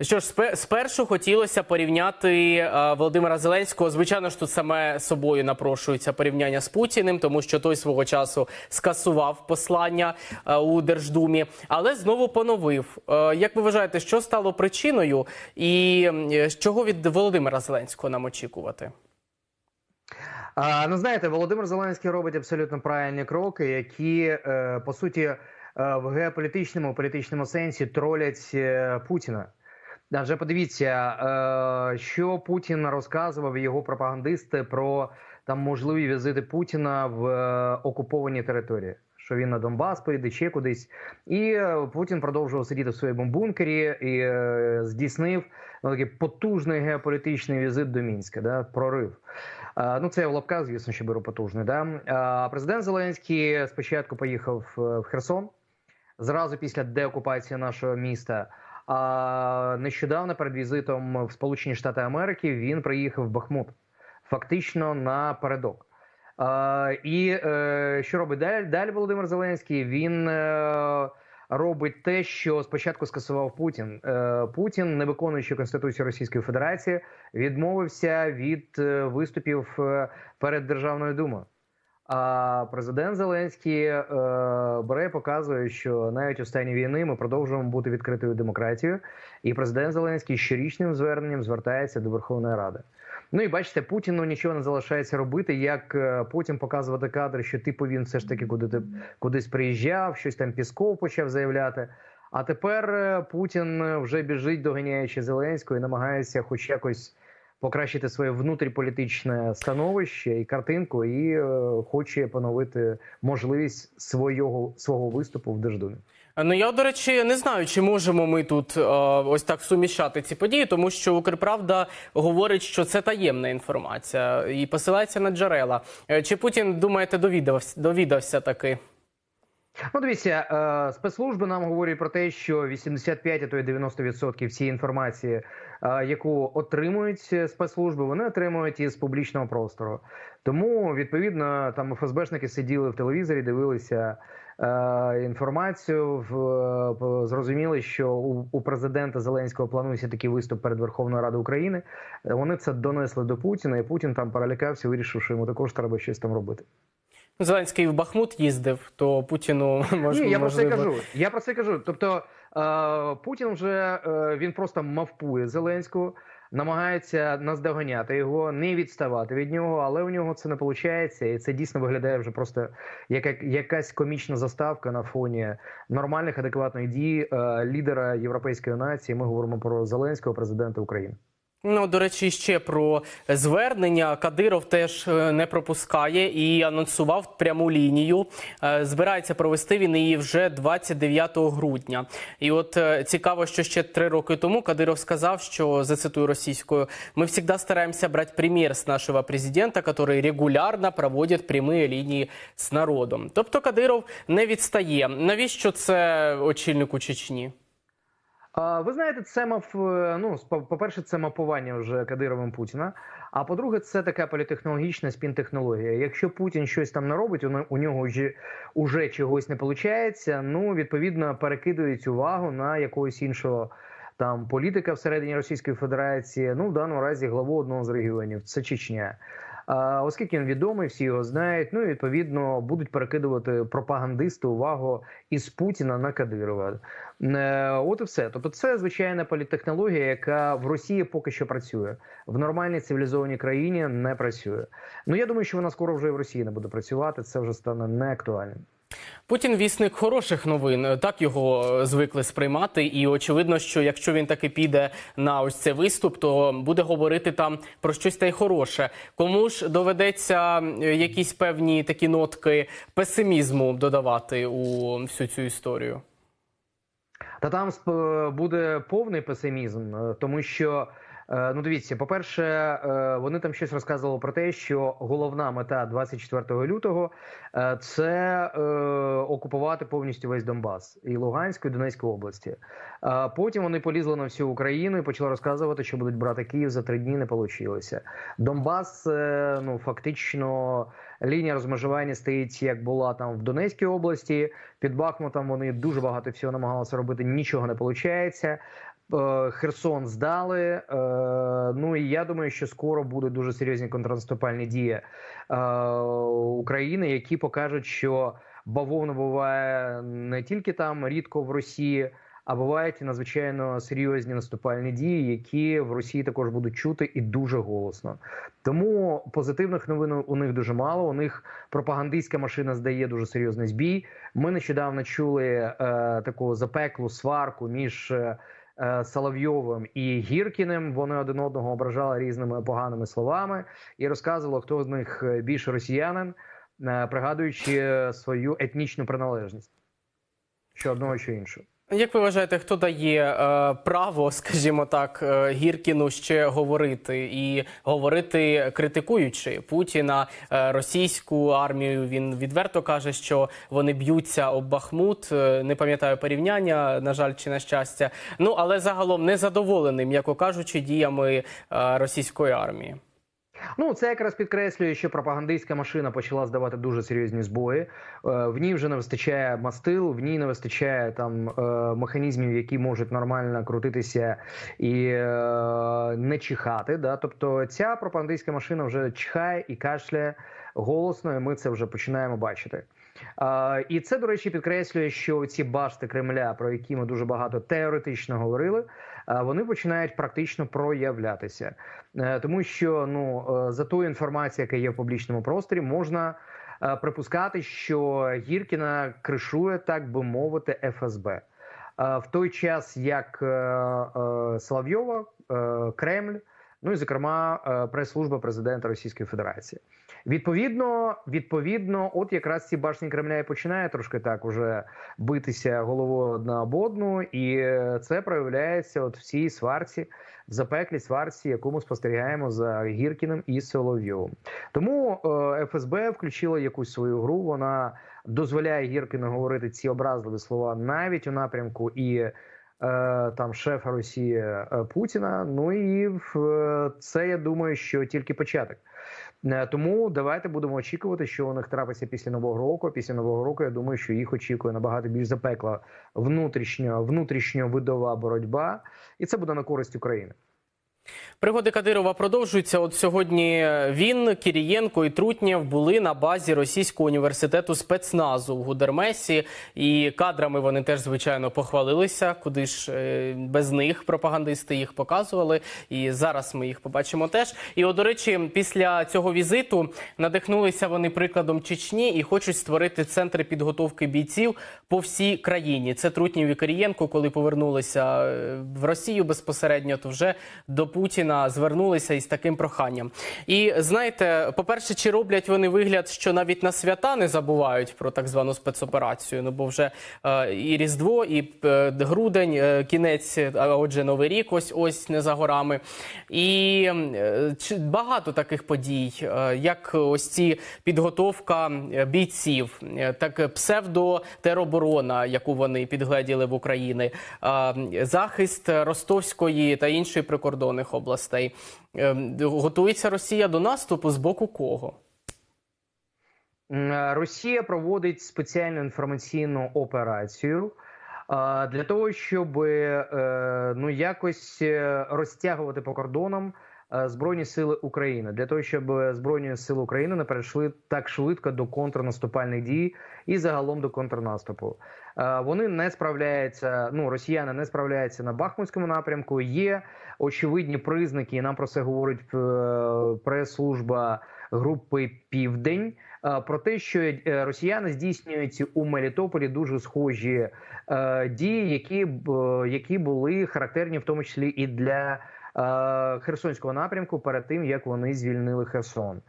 Що ж, спершу хотілося порівняти е, Володимира Зеленського. Звичайно ж, тут саме собою напрошується порівняння з Путіним, тому що той свого часу скасував послання е, у Держдумі, але знову поновив. Е, Як ви вважаєте, що стало причиною, і чого від Володимира Зеленського нам очікувати? Ну знаєте, Володимир Зеленський робить абсолютно правильні кроки, які по суті в геополітичному політичному сенсі тролять е, Путіна. Адже подивіться, е, що Путін розказував його пропагандисти про там можливі візити Путіна в е, окуповані території. Що він на Донбас поїде ще кудись, і е, Путін продовжував сидіти в своєму бункері і здійснив такий потужний геополітичний візит до Мінська, да, прорив. Ну, це в лапках, звісно, що беру потужний. Да? Президент Зеленський спочатку поїхав в Херсон зразу після деокупації нашого міста. А нещодавно перед візитом в Сполучені Штати Америки він приїхав в Бахмут, фактично напередок. І е, що робить далі? Далі Володимир Зеленський? Він е, робить те, що спочатку скасував Путін. Е, Путін, не виконуючи Конституцію Російської Федерації, відмовився від виступів перед Державною Думою. А президент Зеленський е, бере, показує, що навіть у стані війни ми продовжуємо бути відкритою демократією, і президент Зеленський щорічним зверненням звертається до Верховної Ради. Ну і бачите, Путіну нічого не залишається робити, як е, потім показувати кадри, що типу він все ж таки куди ти кудись приїжджав, щось там Пісков почав заявляти. А тепер е, Путін вже біжить, доганяючи Зеленського, і намагається, хоч якось покращити своє внутріполітичне становище і картинку, і е, хоче поновити можливість свого свого виступу в Держдумі. Ну я до речі не знаю, чи можемо ми тут е, ось так суміщати ці події, тому що Укрправда говорить, що це таємна інформація і посилається на джерела. Е, Чи Путін думаєте довідався, довідався таки? Ну, дивіться, е, спецслужби нам говорять про те, що 85, а то й 90% всієї інформації, е, яку отримують спецслужби, вони отримують із публічного простору. Тому відповідно там ФСБшники сиділи в телевізорі, дивилися е, інформацію. В зрозуміли, що у, президента Зеленського планується такий виступ перед Верховною Радою України. Вони це донесли до Путіна, і Путін там перелякався, вирішив, що йому також треба щось там робити. Зеленський в Бахмут їздив, то Путіну може Ні, я про це кажу. Я про це кажу. Тобто е, Путін вже е, він просто мавпує Зеленського, намагається наздоганяти його, не відставати від нього, але у нього це не виходить, і це дійсно виглядає вже просто як як- якась комічна заставка на фоні нормальних адекватних дій е, лідера європейської нації. Ми говоримо про Зеленського, президента України. Ну, до речі, ще про звернення Кадиров теж е, не пропускає і анонсував пряму лінію. Е, Збирається провести він її вже 29 грудня. І от е, цікаво, що ще три роки тому Кадиров сказав, що зацитую російською: ми завжди стараємося брати примір з нашого президента, який регулярно проводить прямі лінії з народом. Тобто Кадиров не відстає. Навіщо це очільнику Чечні? Ви знаєте, це мав е, ну по-перше, це мапування вже Кадировим Путіна. А по-друге, це така політехнологічна спін-технологія. Якщо Путін щось там не робить, у не- у нього вже, уже чогось не виходить, ну відповідно перекидують увагу на якогось іншого там політика всередині Російської Федерації. Ну в даному разі главу одного з регіонів це Чечня. Оскільки він відомий, всі його знають. Ну і відповідно будуть перекидувати пропагандисти увагу із Путіна на Кадирова. Е, От і все. Тобто, це звичайна політтехнологія, яка в Росії поки що працює. В нормальній цивілізованій країні не працює. Ну я думаю, що вона скоро вже і в Росії не буде працювати. Це вже стане неактуальним. Путін вісник хороших новин. Так його е, звикли сприймати. І очевидно, що якщо він таки піде на ось цей виступ, то буде говорити там про щось та й хороше. Кому ж доведеться е, якісь певні такі нотки песимізму додавати у всю цю історію? Та там буде повний песимізм, е, тому що. Е, Ну, дивіться, по-перше, е, вони там щось розказували про те, що головна мета 24 лютого е, це окупувати повністю весь Донбас і Луганську, і Донецьку області. Потім вони полізли на всю Україну і почали розказувати, що будуть брати Київ за три дні. Не вийшло. Донбас, ну фактично, лінія розмежування стоїть, як була там в Донецькій області. Під Бахмутом вони дуже багато всього намагалися робити. Нічого не виходить. Е, Херсон здали. Е, Ну і я думаю, що скоро будуть дуже серйозні контрнаступальні дії е, України, які покажуть, що бавовна буває не тільки там рідко в Росії, а бувають і надзвичайно серйозні наступальні дії, які в Росії також будуть чути і дуже голосно. Тому позитивних новин у них дуже мало. У них пропагандистська машина здає дуже серйозний збій. Ми нещодавно чули е, таку запеклу сварку між. Е, Соловйовим і Гіркіним вони один одного ображали різними поганими словами і розказували, хто з них е, більше росіянин, е, пригадуючи свою етнічну приналежність, що одного, що іншого. Як ви вважаєте, хто дає е, право, скажімо так, е, Гіркіну ще говорити і говорити, критикуючи Путіна, е, російську армію? Він відверто каже, що вони б'ються об Бахмут. Е, Не пам'ятаю порівняння, на жаль, чи на щастя. Ну але загалом незадоволений, м'яко кажучи, діями е, російської армії. Ну, це якраз підкреслює, що пропагандистська машина почала здавати дуже серйозні збої. Е, В ній вже не вистачає мастил, в ній не вистачає там е, механізмів, які можуть нормально крутитися і е, не чихати. Да? Тобто ця пропагандистська машина вже чихає і кашляє голосно, і ми це вже починаємо бачити. І це, до речі, підкреслює, що ці башти Кремля, про які ми дуже багато теоретично говорили, вони починають практично проявлятися. Е, тому що ну е, за ту інформацію, яка є в публічному просторі, можна е, припускати, що Гіркіна кришує, так би мовити, ФСБ. В той час як Соловйова, Кремль, ну і зокрема е, прес-служба президента Російської Федерації. Відповідно, відповідно, от якраз ці башні Кремля і починає трошки так уже битися головою одна об одну, і це проявляється от в цій сварці, в запеклій сварці, яку ми спостерігаємо за Гіркіним і Соловйовим. Тому е, ФСБ включила якусь свою гру. Вона дозволяє Гіркіну говорити ці образливі слова навіть у напрямку і. Е, Там шефа Росії е, Путіна. Ну і це я думаю, що тільки початок. Е, Тому давайте будемо очікувати, що у них трапиться після нового року. Після нового року я думаю, що їх очікує набагато більш запекла внутрішньо внутрішньовидова боротьба, і це буде на користь України. Пригоди Кадирова продовжуються. От сьогодні він, Кірієнко і Трутнєв були на базі Російського університету спецназу в Гудермесі, і кадрами вони теж звичайно похвалилися. Куди ж е, без них пропагандисти їх показували. І зараз ми їх побачимо теж. І от, до речі, після цього візиту надихнулися вони прикладом Чечні і хочуть створити центри підготовки бійців по всій країні. Це Трутнєв і Кирієнко, коли повернулися е, в Росію безпосередньо, то вже до Путіна звернулися із таким проханням. І знаєте, по-перше, чи роблять вони вигляд, що навіть на свята не забувають про так звану спецоперацію? Ну бо вже е, і Різдво, і е, грудень, е, кінець, а отже, Новий рік, ось ось не за горами. І е, багато таких подій, е, як ось ці підготовка е, бійців, е, так псевдотероборона, яку вони підгледіли в Україні, е, захист Ростовської та іншої прикордонних областей. Е, Готується Росія до наступу з боку кого? Е, Росія проводить спеціальну інформаційну операцію е, для того, щоб е, ну якось розтягувати по кордонам Збройні сили України, для того, щоб Збройні сили України не перейшли так швидко до контрнаступальних дій і загалом до контрнаступу. Е, Вони не справляються. Ну росіяни не справляються на Бахмутському напрямку. Є очевидні признаки, і нам про це говорить е, прес-служба групи Південь. е, Про те, що е, росіяни здійснюють у Мелітополі дуже схожі е, дії, які е, які були характерні в тому числі і для е, Херсонського напрямку перед тим як вони звільнили Херсон.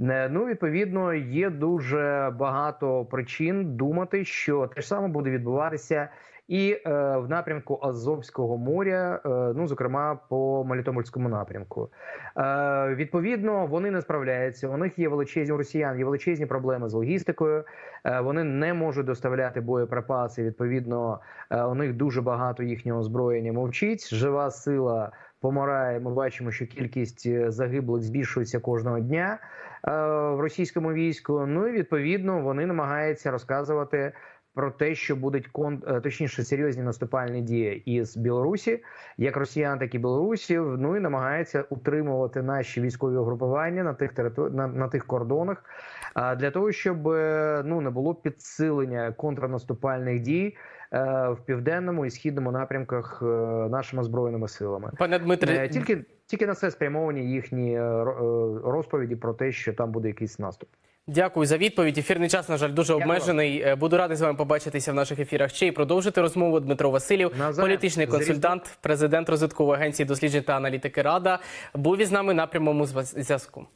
Е, Ну, відповідно, є дуже багато причин думати, що те ж саме буде відбуватися і е, в напрямку Азовського моря, е, ну зокрема по Мелітопольському напрямку. Е, відповідно, вони не справляються. У них є величезні у росіян, є величезні проблеми з логістикою. Е, вони не можуть доставляти боєприпаси. Відповідно, е, у них дуже багато їхнього озброєння мовчить. Жива сила помирає. Ми бачимо, що кількість е, загиблих збільшується кожного дня е, в російському війську. Ну і відповідно вони намагаються розказувати про те, що будуть кон е, точніше серйозні наступальні дії із Білорусі, як росіян, так і білорусів. Ну і намагається утримувати наші військові угрупування на тих територ... на, на тих кордонах, для того, щоб е, ну не було підсилення контрнаступальних дій в південному і східному напрямках е, нашими збройними силами. Пане Дмитре, Е, Тільки тільки на це спрямовані їхні е, ро- е, розповіді про те, що там буде якийсь наступ. Дякую за відповідь. Ефірний час, на жаль, дуже Дякую. обмежений. Е, Буду радий з вами побачитися в наших ефірах ще і продовжити розмову. Дмитро Васильєв, Навзаєм. політичний консультант, президент розвиткової агенції досліджень та аналітики Рада, був із нами на прямому зв'яз- зв'язку.